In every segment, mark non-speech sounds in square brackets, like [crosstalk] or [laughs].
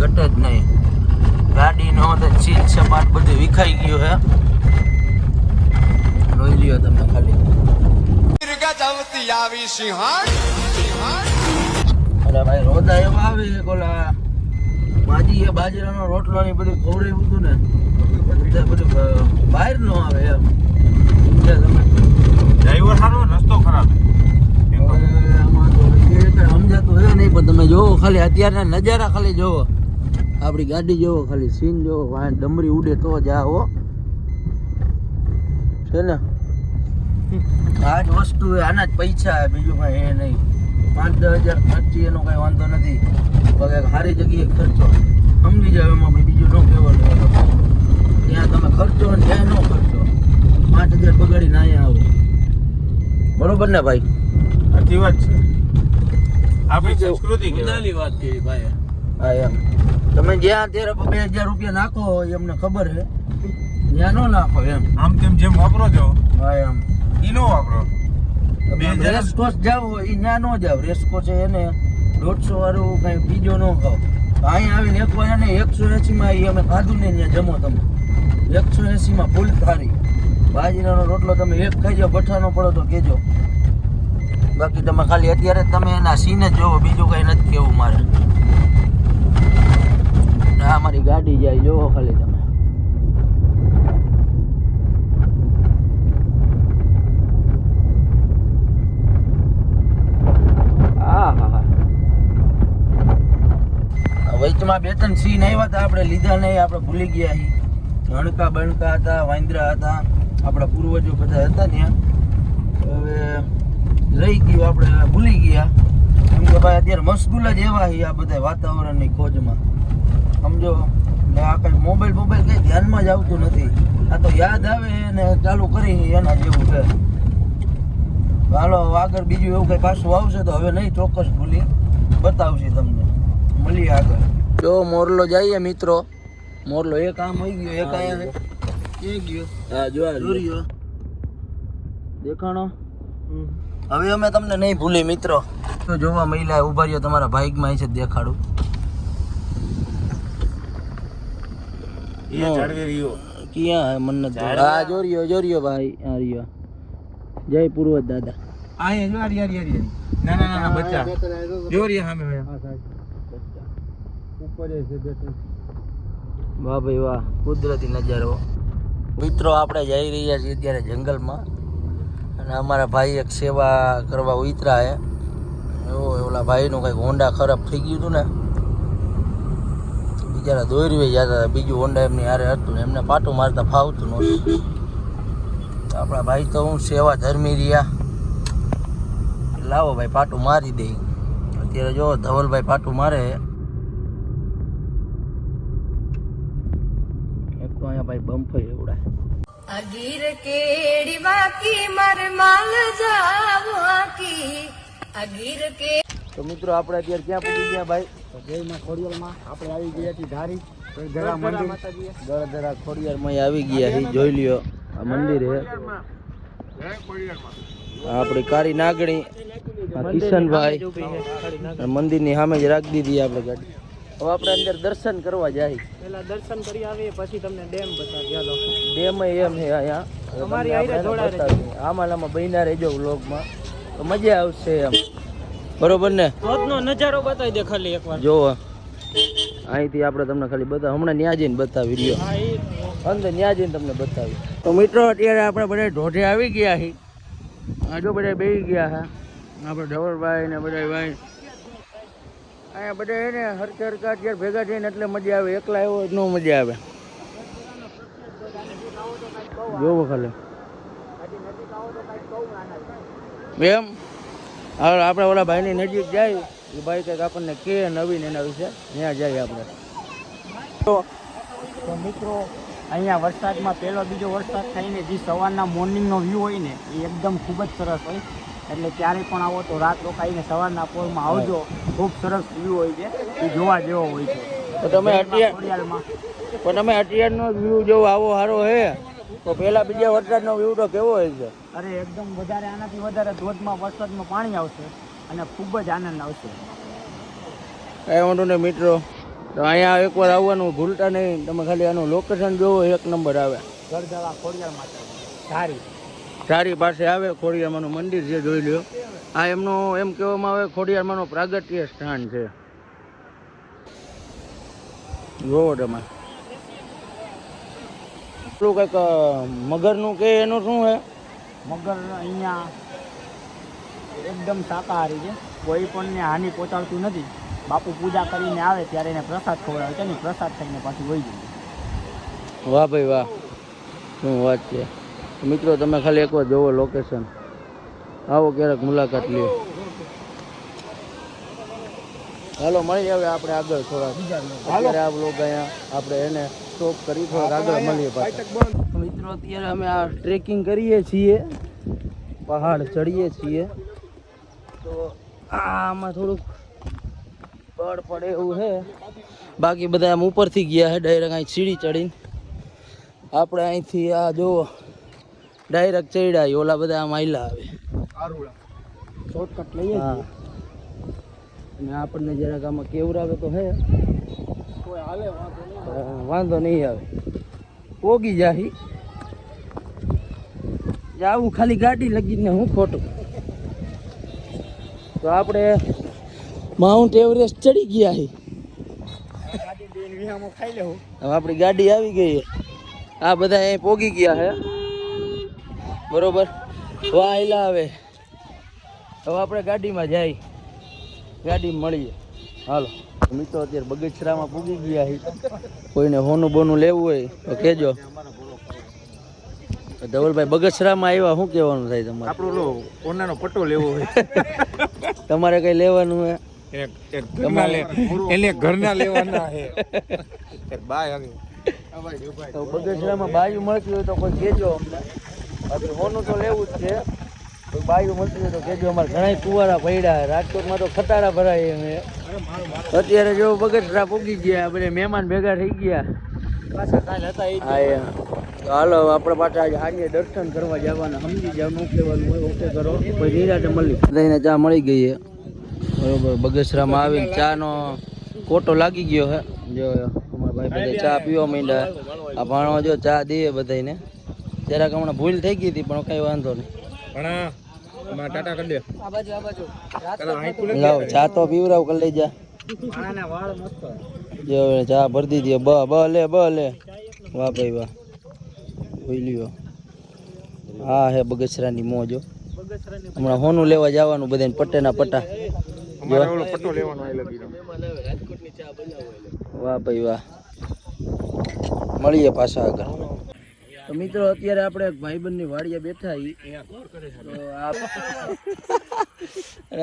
ઘટે જ નહીં. ગાડીનો તો છે સપાટ બધું વિખાઈ ગયું હે રોઈ લ્યો તમે ખાલી. આવી સિંહણ અરે ભાઈ રોદા એવા આવે છે કોલા. માજી એ બાજરાનો રોટલો ને બધું ખવડાવ્યું હતું ને. બધું બહાર નો આવે એમ. ડ્રાઈવર સારો રસ્તો ખરાબ સમજાતું હે નહીં પણ તમે જોવો ખાલી અત્યારના નજારા ખાલી જોવો. આપણી ગાડી જોવો ખાલી સીન જોવો વાહન ડમરી ઉડે તો જ આવો છે ને? આ જ વસ્તુ આના જ પૈસા બીજું કઈ એ નહીં. પાંચ દસ હજાર ખર્ચી એનો કઈ વાંધો નથી. પગે એક સારી જગ્યાએ ખર્ચો. સમજી જાવ એમાં ભાઈ બીજું ન કહેવાનું ત્યાં તમે ખર્ચો ને ત્યાં ન ખર્ચો. પાંચ હજાર બગાડીને અહીંયા આવો. બરોબર ને ભાઈ? સાચી વાત છે. આપણી સંસ્કૃતિ વાત કરી ભાઈ. હા એમ. તમે જ્યાં અત્યારે બે હજાર રૂપિયા નાખો એમને ખબર છે. ત્યાં ન નાખો એમ. આમ તેમ જેમ વાપરો છો? હા એમ. ઈ નો વાપરો? હજાર- રેસકોર્સ જાવ એ ત્યાં ન જાવ રેસકોર્સ છે એને દોઢસો વાળું કઈ બીજો ન ખાવ. અહીંયા આવીને એક વાર ને એકસો એસી માં ઈ અમે ખાધું ને ત્યાં જમો તમે. એકસો એસી માં ફૂલ થારી. બાજરાનો રોટલો તમે એક ખાઈ જાઓ ભઠ્ઠાનો પડો તો કેજો. બાકી તમે ખાલી અત્યારે તમે એના સીને જોવો બીજું કઈ નથી કેવું મારે. આ મારી ગાડી જાય, જોવો ખાલી તમે. વચમાં બે ત્રણ સીન આવ્યા હતા, આપણે લીધા નહીં, આપણે ભૂલી ગયા હી. હણકા બણકા હતા, વાંદરા હતા, આપણા પૂર્વજો બધા હતા ત્યાં. હવે રહી ગયું, આપણે ભૂલી ગયા. કેમ કે ભાઈ, અત્યારે મશગુલ જ એવા હી આ બધા વાતાવરણની ખોજમાં. સમજો? ને આ કઈ મોબાઈલ મોબાઈલ કઈ ધ્યાનમાં જ આવતું નથી. આ તો યાદ આવે ને ચાલુ કરી એના જેવું છે. હાલો આગળ બીજું એવું કઈ પાછું આવશે તો હવે નહીં ચોક્કસ ભૂલી. બતાવશે તમને. મળીએ આગળ. જો મોરલો જઈએ મિત્રો. મોરલો એક આમ હોઈ ગયો એક એ ગયો. હા જો જોરિયો દેખાણો? હવે અમે તમને નહીં ભૂલી મિત્રો. જોવા મહિલા ઊભા રહ્યો તમારા બાઇકમાં છે દેખાડું. એ જાળવી રહ્યો. ક્યાં હે મને નથી હા જોરિયો જોરિયો ભાઈ હા રહ્યો. જય પૂર્વજ દાદા. આ એ જો આ રી, આ રી, આ રી, આ રી. ના ના ના ના બચ્ચા. જો રી સામે વાહ ભાઈ વાહ કુદરતી નજારો. મિત્રો આપણે જઈ રહ્યા છીએ અત્યારે જંગલમાં. અને અમારા ભાઈ એક સેવા કરવા ઉતરા હે. એવો ઓલા ભાઈનું કંઈક હોન્ડા ખરાબ થઈ ગયું હતું ને. બિચારા દોરી જતા હતા બીજું હોન્ડા એમની હારે હતું એમને પાટું મારતા ફાવતું નહોતું. આપણા ભાઈ તો હું સેવા ધર્મી રહ્યા. લાવો ભાઈ પાટું મારી દે. અત્યારે જો ધવલભાઈ પાટું મારે. એક તો અહીંયા ભાઈ બંફ એવડા અગીર કેડી બાકી મર માલ જાવાકી અગીર કે તો મિત્રો આપણે અત્યારે ક્યાં પહોંચી ગયા ભાઈ? જયમાં ખોડિયારમાં આપણે આવી ગયા છીએ ધારી. ગળધરા મંદિર ગળધરા ખોડિયારમાં આવી ગયા છે જોઈ લ્યો આ મંદિર છે. આપણી કારી નાગણી કિશનભાઈ. મંદિરની સામે જ રાખી દીધી આપણે ગાડી. હવે આપણે અંદર દર્શન કરવા જાય. પેલા દર્શન કરી આવીએ પછી તમને ડેમ બતાવી હાલો. ડેમ એમ છે અહીંયા. અમારી રહેજો. આમાં આમાં બહીના રહેજો વ્લોગમાં તો મજા આવશે એમ. બરોબર ને? ધોધનો નજારો બતાવી દે ખાલી એકવાર. જોવો. અહીંથી આપણે તમને ખાલી બતાવ હમણાં ન્યા જઈને બતાવી રહ્યો. હા એ અંદર ન્યા જઈને તમને બતાવી. તો મિત્રો અત્યારે આપણે બધા ઢોઢે આવી ગયા છે આજો બધા બેસી ગયા હા આપણે ઢવરભાઈ ને બધા ભાઈ. અહીંયા બધા એને હરકે હરકા અત્યારે ભેગા થઈને એટલે મજા આવે. એકલા એવો જ ન મજા આવે. જોવો ખાલી. એમ હવે આપણે ઓલા ભાઈની નજીક જાય એ ભાઈ કંઈક આપણને કે નવીન એના વિશે. ત્યાં જઈએ આપણે. તો મિત્રો અહીંયા વરસાદમાં પહેલો બીજો વરસાદ થઈને જે સવારના મોર્નિંગનો વ્યૂ હોય ને એ એકદમ ખૂબ જ સરસ હોય. એટલે ક્યારે પણ આવો તો રાત રોકાઈને સવારના પોરમાં આવજો. ખૂબ સરસ વ્યૂ હોય છે. એ જોવા જેવો હોય છે. તો તમે અત્યારે પણ તમે અત્યારનો વ્યૂ જો આવો સારો હે. તો પેલા બીજા વરસાદનો વ્યૂ તો કેવો હોય છે? અરે એકદમ વધારે આનાથી વધારે ધોધમાં વરસાદમાં પાણી આવશે અને ખૂબ જ આનંદ આવશે. કઈ વાંધો નહીં મિત્રો. તો અહીંયા એકવાર આવવાનું ભૂલતા નહીં. તમે ખાલી આનું લોકેશન જોવો એક નંબર આવે. ગરજવા ખોડિયાર માતા. ધારી. ચારી પાસે આવે ખોડિયારમાંનું મંદિર છે જોઈ લ્યો. આ એમનું એમ કહેવામાં આવે ખોડિયારમાંનું પ્રાગટ્ય સ્થાન છે. જોવો તમે. પેલું કંઈક મગરનું કે એનું શું છે મગર અહીંયા એકદમ શાકાહારી છે. કોઈ પણને હાનિ પહોંચાડતું નથી. બાપુ પૂજા કરીને આવે ત્યારે એને પ્રસાદ ખવડાવે છે ને પ્રસાદ થઈને પાછું વહી જાય. વાહ ભાઈ વાહ. શું વાત છે. મિત્રો તમે ખાલી એકવાર જોવો લોકેશન આવો ક્યારેક મુલાકાત લ્યો. હાલો મળી આવે આપણે આગળ થોડા. અત્યારે આ લોકો અહીંયા આપણે એને સ્ટોપ કરી થોડાક આગળ મળીએ પાછા. મિત્રો અત્યારે અમે આ ટ્રેકિંગ કરીએ છીએ. પહાડ ચડીએ છીએ. તો આમાં થોડુંક બળ પડે એવું છે. બાકી બધા આમ ઉપરથી ગયા છે ડાયરેક્ટ અહીં સીડી ચડીને. આપણે અહીંથી આ જુઓ ડાયરેક્ટ ચડ્યા ઓલા બધા આમ આયલા આવે. શોર્ટકટ લઈએ હા. અને આપણને જરાક આમાં કેવરાવે તો હે વાંધો નહીં. આવે. પોગી જાહી. જાવું ખાલી ગાડી લગીને હું ખોટું. તો આપણે માઉન્ટ એવરેસ્ટ ચડી ગયા હી. હવે આપણી ગાડી આવી ગઈ. આ બધા અહીં પોગી ગયા છે બરોબર? વાહ આયલા આવે. હવે આપણે ગાડીમાં જાય ગાડી મળીએ. હાલો. મિત્રો અત્યારે બગીચરામાં પૂગી ગયા છે. કોઈને હોનું બોનું લેવું હોય તો કહેજો. ધવલભાઈ બગસરામાં આવ્યા શું કહેવાનું થાય તમારે? આપણો પટ્ટો લેવો હોય. [laughs] તમારે કઈ લેવાનું હે? એક એક ઘરના લે એને ઘરના લેવાના છે બાય તો બગસરામાં બાયું મળતી હોય તો કોઈ કહેજો અમને. હોનું તો લેવું જ છે. કોઈ બાયું મળતી હોય તો કહેજો અમારે ઘણા કુવારા પડ્યા રાજકોટમાં તો ખતારા ભરાય એમ અત્યારે જો બગસરા પૂગી ગયા બધા મહેમાન ભેગા થઈ ગયા. હાલો આપણે પાછા આજે દર્શન કરવા જવાના. સમજી જાવનું કહેવાનું હોય ઓકે કરો. કોઈ નિરાતે મળી. બધાને ચા મળી ગઈ છે. બરોબર બગસરામાં આવીને ચાનો કોટો લાગી ગયો હે જો અમારા ભાઈ બધા ચા પીવા માંડ્યા. આ ભાણો જો ચા દે બધાને જરાક હમણાં ભૂલ થઈ ગઈ હતી પણ કઈ વાંધો નહીં. ઘણા માં ટાટા કરી દે. આ બાજુ આ બાજુ. કુલે લાવ ચા તો પીવરાવ કરી લઈ જા આના વાળ મસ્ત. જો હવે ચા ભરી દીધી બ બ લે બ લે વાહ ભાઈ વાહ. જોઈ લ્યો. હા હે બગસરાની મોજો હમણાં હોનું લેવા જવાનું બધાને પટ્ટેના પટ્ટા અમારે ઓલો પટ્ટો લેવાનો આઈ લગી વાહ ભાઈ વાહ. મળીએ પાછા આગળ. તો મિત્રો અત્યારે આપણે એક ભાઈબંધની વાડીએ બેઠા અને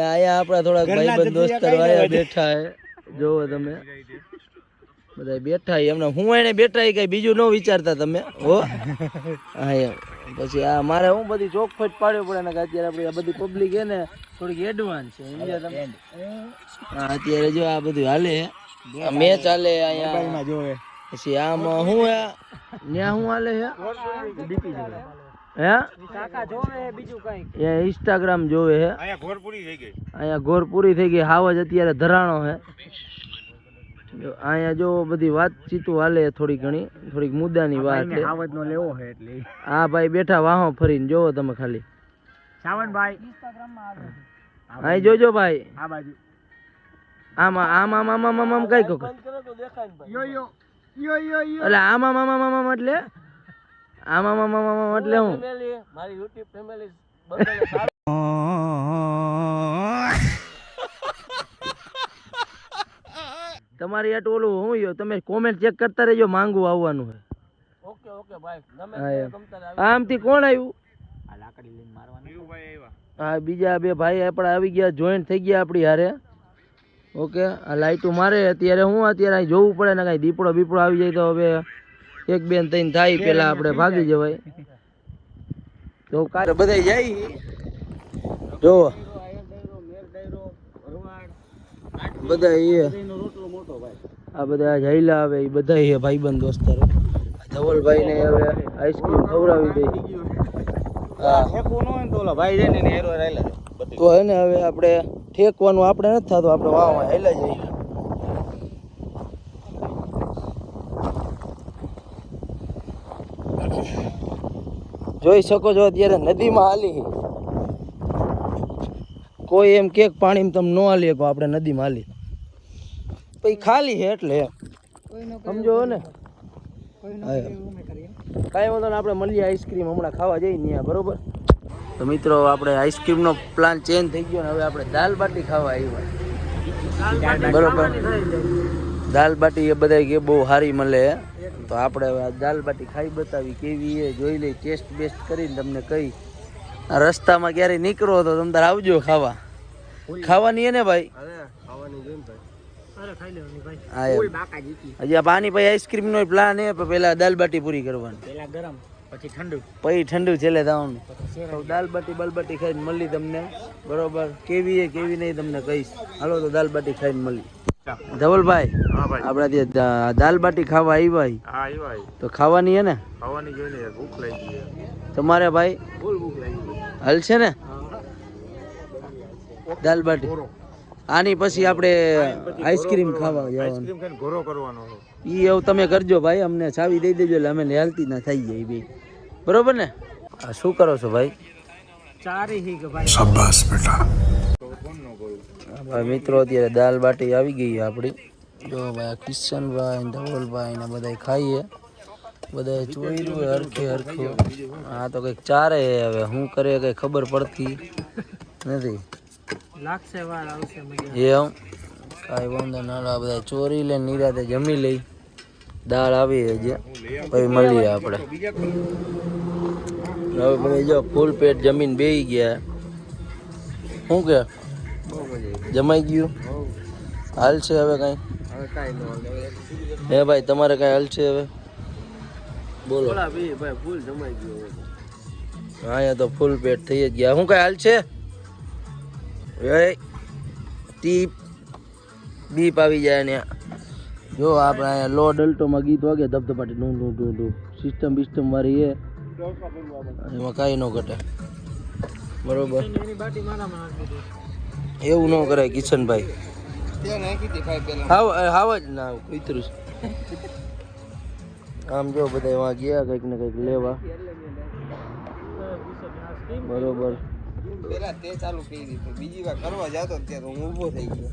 અહીંયા આપણા થોડાક ભાઈબંધ દોસ્તર બેઠા હે જોવો તમે. બધા બેઠા એમને હું એને બેઠા કઈ બીજું ન વિચારતા તમે હો? હા પછી આ મારે હું બધી ચોખફટ પાડવી પડે ને કે અત્યારે આપણી આ બધી પબ્લિક હે ને થોડીક એડવાન્સ છે. સમજ્યા તમે? હા અત્યારે જો આ બધું હાલે. મેચ હાલે અહીંયા. જોવે. પછી આમ શું હે? ન્યા શું હાલે હે? ડીપી જોવે હે? કાકા જોવે બીજું કઈ એ ઇન્સ્ટાગ્રામ જોવે હે? અહીંયા ઘોર પૂરી થઈ ગઈ. અહીંયા ઘોર પૂરી થઈ ગઈ હાવજ અત્યારે ધરાણો હે. જો અહીંયા જો બધી વાતચીતો હાલે થોડી ઘણી. થોડીક મુદ્દાની વાત છે આવજ નો લેવો હે એટલે. આ ભાઈ બેઠા વાહો ફરીને. જોવો તમે ખાલી. સાવનભાઈ ઇન્સ્ટાગ્રામમાં અહીં જોજો ભાઈ. આ બાજુ. આમાં આમ આમ આમ આમ આમ આમ કઈ કહો. યો યો. એટલે આમાં મામા મામા એટલે? આમ મામા મામા એટલે હું? મારી એટલે હું તમારી આટલું ઓલું હું યો? તમે કોમેન્ટ ચેક કરતા રહેજો માંગુ આવવાનું હે. ઓકે ઓકે ભાઈ. આમથી કોણ આવ્યું આ લાકડી લઈને મારવાની હા બીજા બે ભાઈ આપણા આવી ગયા જોઈન્ટ થઈ ગયા આપણી હારે. ઓકે? આ લાઈટો મારે અત્યારે હું અત્યારે જોવું પડે ને કાંઈ દીપડો બીપડો આવી જાય તો હવે એક બેન થઈને થાય પેલા આપણે ભાગી જવાય. તો કાલે બધા જાય. જો. બધા એ. આ બધા જઈલા આવે એ બધા એ ભાઈબંધ દોસ્તારો ધવલભાઈ ને હવે આઈસ્ક્રીમ ખવડાવી દઈ હા. તો હે ને હવે આપણે ઠેકવાનું આપણે નથી થતું આપણે વાવ હેલા જઈએ. જોઈ શકો છો અત્યારે નદીમાં હાલી. કોઈ એમ કે પાણીમાં તમે નો હાલી શકો આપણે નદીમાં હાલી. પછી ખાલી છે એટલે સમજો ને? કાંઈ વાંધો ને આપણે મળીએ આઈસ્ક્રીમ હમણાં ખાવા જઈએ ત્યાં બરોબર? તો મિત્રો આપણે આઈસ્ક્રીમનો પ્લાન ચેન્જ થઈ ગયો ને હવે આપણે દાલ બાટી ખાવા આવ્યા. બરોબર. દાલ બાટી એ બધા કે બહુ સારી મળે. તો આપણે હવે આ દાલ બાટી ખાઈ બતાવી કેવી એ જોઈ લઈ ટેસ્ટ બેસ્ટ કરીને તમને કહી. આ રસ્તામાં ક્યારેય નીકળો તો તમે તાર આવજો ખાવા. ખાવાની હે ને ભાઈ? હા એમ. બાકા હજી પાણી પછી આઈસ્ક્રીમ નો પ્લાન હે પણ પેલા દાલ બાટી પૂરી કરવાની. પેલા ગરમ. પછી ઠંડુ. પછી ઠંડુ છેલ્લે થવાનું. દાલબાટી દાલ બાટી બાલબાટી ખાઈને મળી તમને. બરોબર? કેવી એ કેવી નહીં તમને કહીશ. હાલો તો દાલ બાટી ખાઈને મળી. ધવલભાઈ આપણા ત્યાં દા- દાલ બાટી ખાવા આવ્યા તો ખાવાની હે ને? ખાવાની જોઈને ભૂખ લાગી તમારે ભાઈ? ભૂખ લાગી ગઈ હાલ છે ને? દાલ બાટી આની પછી આપણે આઈસ્ક્રીમ ખાવા જવાનું. આઈસ્ક્રીમ ખાઈને ઘોરો કરવાનો ઈ એવું તમે કરજો ભાઈ અમને ચાવી દઈ દેજો એટલે અમે હેલતી ના થઈ જાય ભાઈ બરોબર ને? આ શું કરો છો ભાઈ? ચારી હી કે ભાઈ. હા મિત્રો અત્યારે દાલ બાટી આવી ગઈ આપણી. જો ભાઈ કિશનભાઈ ને ધવલભાઈ ને બધા ખાઈએ. બધા ચોર્યું હરખે હરખે હરખું. આ તો કંઈક ચારે હવે. શું કરે કંઈ ખબર પડતી નથી. લાગશે વાર આવશે એમ? કાંઈ વાંધો ના આ બધા ચોરી લે નિરાતે જમી લઈ દાળ આવી છે પછી મળીએ આપણે. હવે બધા જો ફૂલ પેટ જમીન બેહી ગયા. શું કે? જમાઈ ગયું? હાલ છે હવે કાંઈ? હે ભાઈ તમારે કાંઈ હાલ છે હવે? બોલો. અહીંયા તો ફૂલ પેટ થઈ જ ગયા. શું કાંઈ હાલ છે? ટીપ, બીપ આવી જાય ને જો આપણે લો ડલ્ટોમાં ગીત વાગે ધબધપાટી ડું ડું ડું ડું સિસ્ટમ બિસ્ટમ એ એમાં કાંઈ ન ઘટે. બરોબર. એવું ન કરાય કિશનભાઈ. હાવ જ ના કૂતરું આમ જો બધા એમાં ગયા કંઈક ને કંઈક લેવા. બરોબર. પેલા તે ચાલુ કરી દીધું. બીજી વાર કરવા જતો ત્યારે હું ઊભો થઈ ગયો.